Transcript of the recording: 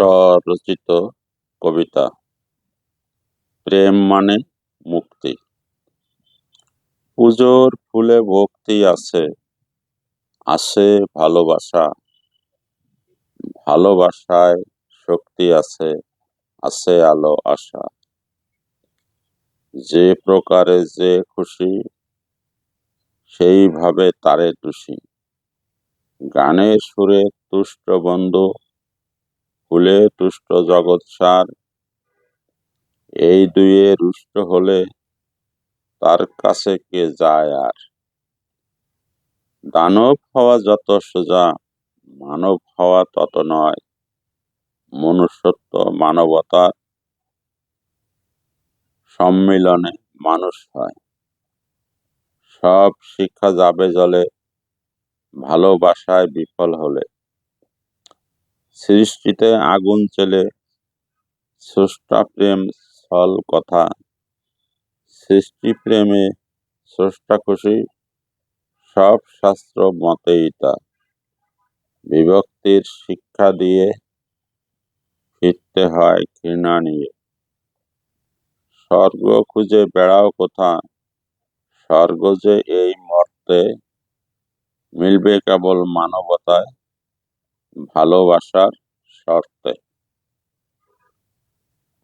স্বরচিত কবিতা। প্রেম মানে মুক্তি। পুজোর ফুলে ভক্তি আছে আছে ভালোবাসা। ভালোবাসায় শক্তি আছে আছে আলো আশা। যে প্রকারে যে খুশি, সেইভাবে তারে তুষি। গানের সুরে তুষ্ট বন্ধু ফুলে তুষ্ট জগৎ সার। এই দুয়ে রুষ্ট হলে তার কাছে কে যায় আর? দানব হওয়া যত সোজা, মানব হওয়া তত নয়। মনুষ্যত্ব মানবতার সম্মিলনে মানুষ হয়। সব শিক্ষা যাবে জলে, ভালোবাসায় বিফল হলে। সৃষ্টিতে আগুন চেলে স্রষ্টা প্রেম সল কথা। সৃষ্টি প্রেমে স্রষ্টা খুশি, সব শাস্ত্র মতেই তা। বিভক্তির শিক্ষা দিয়ে ফিরতে হয় ঘৃণা নিয়ে। স্বর্গ খুঁজে বেড়াও কোথা স্বর্গ যে এই মর্তে মিলবে কেবল মানবতায়। ভালোবাসার শর্তে।